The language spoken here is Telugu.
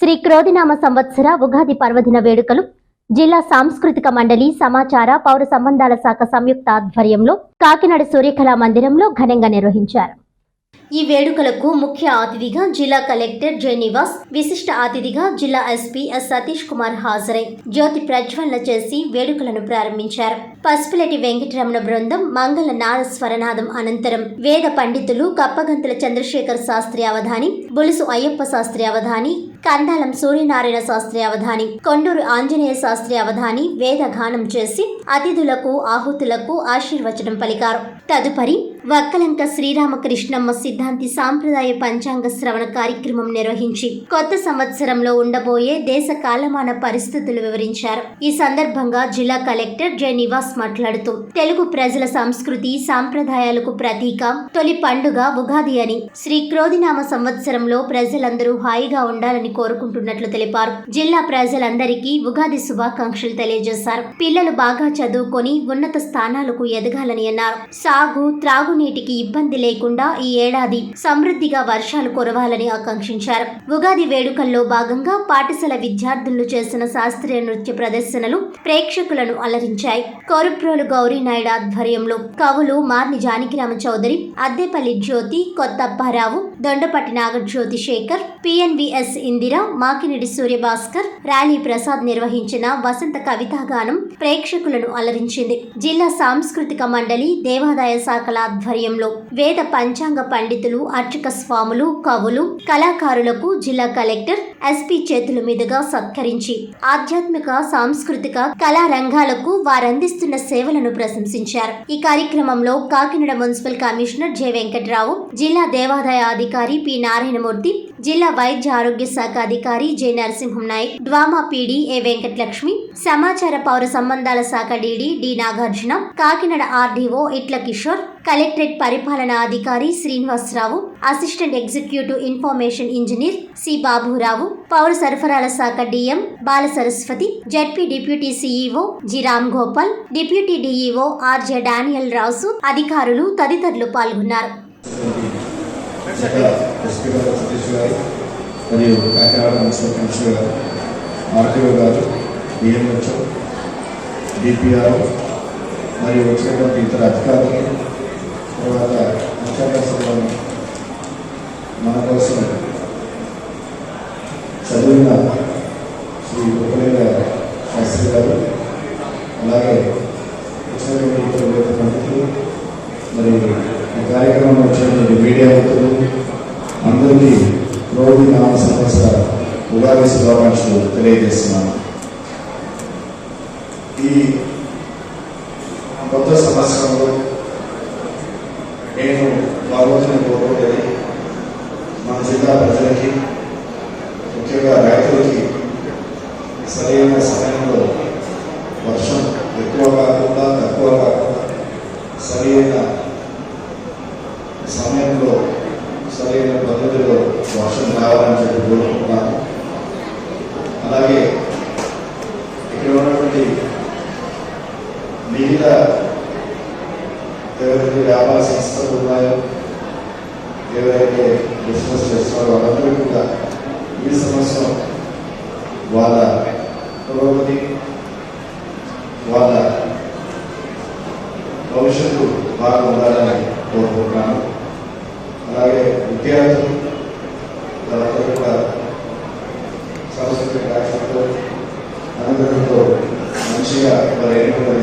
శ్రీ క్రోధినామ సంవత్సర ఉగాది పర్వదిన వేడుకలు జిల్లా సాంస్కృతిక మండలి సమాచార పౌర సంబంధాల శాఖ సంయుక్త ఆధ్వర్యంలో కాకినాడ సూర్యకళా మందిరంలో ఘనంగా నిర్వహించారు. ఈ వేడుకలకు ముఖ్య అతిథిగా జిల్లా కలెక్టర్ జయనివాస్ విశిష్ట అతిథిగా జిల్లా ఎస్పీ ఎస్ సతీష్ కుమార్ హాజరై జ్యోతి ప్రజ్వలన చేసి వేడుకలను ప్రారంభించారు. పసుపులటి వెంకటరమణ బృందం మంగళ నాద స్వరనాదం అనంతరం వేద పండితులు కప్పగంతుల చంద్రశేఖర్ శాస్త్రి అవధాని బులుసు అయ్యప్ప శాస్త్రి అవధాని కందాలం సూర్యనారాయణ శాస్త్రి అవధాని కొండూరు ఆంజనేయ శాస్త్రి అవధాని వేద గానం చేసి అతిథులకు ఆహుతులకు ఆశీర్వచనం పలికారు. తదుపరి వక్కలంక శ్రీరామకృష్ణమ్మ సిద్ధాంతి సాంప్రదాయ పంచాంగ శ్రవణ కార్యక్రమం నిర్వహించి కొత్త సంవత్సరంలో ఉండబోయే దేశ కాలమాన పరిస్థితులు వివరించారు. ఈ సందర్భంగా జిల్లా కలెక్టర్ జె. నివాస్ మాట్లాడుతూ తెలుగు ప్రజల సంస్కృతి సాంప్రదాయాలకు ప్రతీక తొలి పండుగ ఉగాది అని శ్రీ క్రోధినామ సంవత్సరంలో ప్రజలందరూ హాయిగా ఉండాలని కోరుకుంటున్నట్లు తెలిపారు. జిల్లా ప్రజలందరికీ ఉగాది శుభాకాంక్షలు తెలియజేశారు. పిల్లలు బాగా చదువుకొని ఉన్నత స్థానాలకు ఎదగాలని అన్నారు. సాగు త్రాగు తాగునీటికి ఇబ్బంది లేకుండా ఈ ఏడాది సమృద్ధిగా వర్షాలు కురవాలని ఆకాంక్షించారు. ఉగాది వేడుకల్లో భాగంగా పాఠశాల విద్యార్థులు చేసిన శాస్త్రీయ నృత్య ప్రదర్శనలు ప్రేక్షకులను అలరించాయి. కోరుప్రోలు గౌరీ నాయుడు ఆధ్వర్యంలో కవులు మార్ని జానకిరామ చౌదరి అద్దెపల్లి జ్యోతి కొత్తప్పారావు దొండపట్టి నాగజ్యోతి శేఖర్ పిఎన్విఎస్ ఇందిర మాకినిడి సూర్యభాస్కర్ ర్యాలీ ప్రసాద్ నిర్వహించిన వసంత కవితాగానం ప్రేక్షకులను అలరించింది. జిల్లా సాంస్కృతిక మండలి దేవాదాయ శాఖల ఆధ్వర్యంలో వేద పంచాంగ పండితులు అర్చక స్వాములు కవులు కళాకారులకు జిల్లా కలెక్టర్ ఎస్పీ చేతుల మీదుగా సత్కరించి ఆధ్యాత్మిక సాంస్కృతిక కళా రంగాలకు వారందిస్తున్న సేవలను ప్రశంసించారు. ఈ కార్యక్రమంలో Kakinada municipal commissioner J Venkatrao జిల్లా దేవాదాయ అధికారి పి నారాయణమూర్తి జిల్లా వైద్య ఆరోగ్య శాఖ అధికారి J Narasimham Nayak DWMA PD A Venkatalakshmi సమాచార పౌర సంబంధాల శాఖ DD D Nagarjuna Kakinada RDO Itla Kishore collectorate పరిపాలనా అధికారి Srinivasarao assistant executive information engineer C Baburao పౌర సరఫరాల శాఖ DM Bala Saraswathi ZP deputy CEO G Ram Gopal deputy DEO RJ Daniel Rasu అధికారులు తదితరులు పాల్గొన్నారు. మరియు కాకినాడ మున్సిపల్ కమిషనర్ గారు ఆర్టీఓ గారు డిఎంహెచ్ఓ మరియు వచ్చినటువంటి ఇతర అధికారులు తర్వాత ముఖ్యాంశాలను మన కోసం చదివిన శ్రీ ఉపలేల శాస్త్రి గారు అలాగే వచ్చినటువంటి పండితులు మరి ఈ కార్యక్రమంలో వచ్చినటువంటి మీడియా మిత్రులు అందరికీ రోజు నామ సంవత్సర ఉగాది శుభాకాంక్షలు తెలియజేస్తున్నాను. ఈ కొత్త సంవత్సరంలో నేను భగవంతుని కోరుకునేది మన జిల్లా ప్రజలకి ముఖ్యంగా రైతులకి సరైన సమయంలో వర్షం ఎక్కువ కాకుండా తక్కువ కాకుండా సరైన సమయంలో సరైన పద్ధతిలో వర్షం రావాలని చెప్పి కోరుకుంటున్నాను. అలాగే ఇక్కడ ఉన్నటువంటి మిగతా ఎవరైతే వ్యాపార సంస్థలు ఉన్నాయో ఎవరైతే బిజినెస్ చేస్తున్నారో వాళ్ళందరూ కూడా ఈ సంవత్సరం వాళ్ళ పురోగతి వాళ్ళ భవిష్యత్తు బాగా ఉండాలని కోరుకుంటున్నాను. అలాగే విద్యార్థులు వాళ్ళందరూ కూడా సాంస్కృతిక కార్యక్రమంలో అందరితో మంచిగా వారు ఎన్నుకున్నది